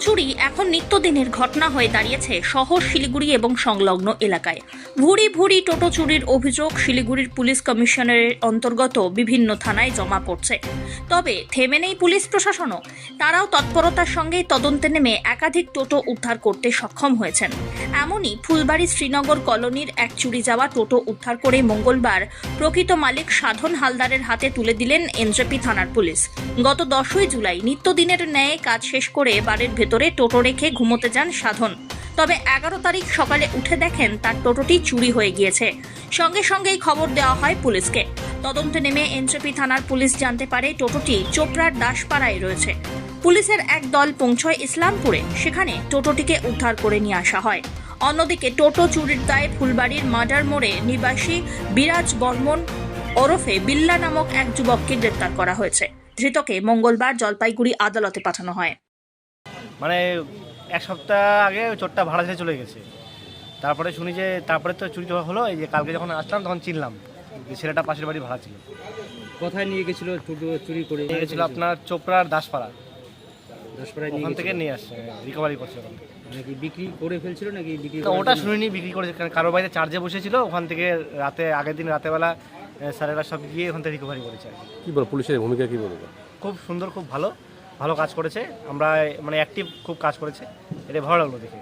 চুরি এখন নিত্যদিনের ঘটনা হয়ে দাঁড়িয়েছে শহর শিলিগুড়ি এবং সংলগ্ন এলাকায়। ভুরি ভুরি টোটো চুরির অভিযোগ শিলিগুড়ির পুলিশ কমিশনারের অন্তর্গত বিভিন্ন থানায় জমা পড়ছে। তবে থেমে নেই পুলিশ প্রশাসনও। তারাও তৎপরতার সঙ্গেই তদন্তে নেমে একাধিক টোটো উদ্ধার করতে সক্ষম হয়েছেন। এমনই ফুলবাড়ি শ্রীনগর কলোনির এক চুরি যাওয়া টোটো উদ্ধার করে মঙ্গলবার প্রকৃত মালিক সাধন হালদারের হাতে তুলে দিলেন এনজেপি থানার পুলিশ। গত দশই জুলাই নিত্যদিনের ন্যায় কাজ শেষ করে বাড়ির ভেতরে টোটো রেখে ঘুমোতে যান সাধন। তবে এগারো তারিখ সকালে উঠে দেখেন তার টোটোটি চুরি হয়ে গিয়েছে। সঙ্গে সঙ্গেই খবর দেওয়া হয় পুলিশকে। তদন্তে নেমে এনজেপি থানার পুলিশ জানতে পারে টোটোটি চোপড়ার দাসপাড়ায় রয়েছে। পুলিশের এক দল পৌঁছয় ইসলামপুরে। সেখানে টোটোটিকে উদ্ধার করে নিয়ে আসা হয়। অন্যদিকে টোটো চুরির দায়ে ফুলবাড়ির মার্ডার মোড়ে নিবাসী বিরাজ বর্মন ওরফে বিল্লা নামক এক যুবককে গ্রেপ্তার করা হয়েছে। ধৃতকে মঙ্গলবার জলপাইগুড়ি আদালতে পাঠানো হয়। মানে এক সপ্তাহ আগে চোরটা ভাড়া ছেড়ে চলে গেছে। তারপরে শুনি যে তারপরে তো চুরি যাওয়া হলো এই যে কালকে যখন আসলাম তখন চিনলাম যে ছেলেটা পাশের বাড়ি ভাড়া ছিল। কোথায় নিয়ে গেছিল চুরি- চুরি করে নিয়ে গেছিল আপনার চোপড়ার দাসপাড়া। ওখান থেকে নিয়ে আসছে রিকভারি করছে ওখান থেকে। নাকি বিক্রি করে ফেলছিল নাকি বিক্রি ওটা শুনিনি বিক্রি করেছে কারণ কারোর বাড়িতে চার্জে বসেছিল ওখান থেকে রাতে আগের দিন রাতেবেলা এ, স্যারেরা সব গিয়ে ওখান থেকে রিকভারি করেছে। আর কি। কি বল পুলিশের ভূমিকা কি বলব? খুব সুন্দর খুব ভালো। ভালো কাজ করেছে আমরা মানে অ্যাক্টিভ খুব কাজ করেছে। এটা ভালো লাগল দেখে।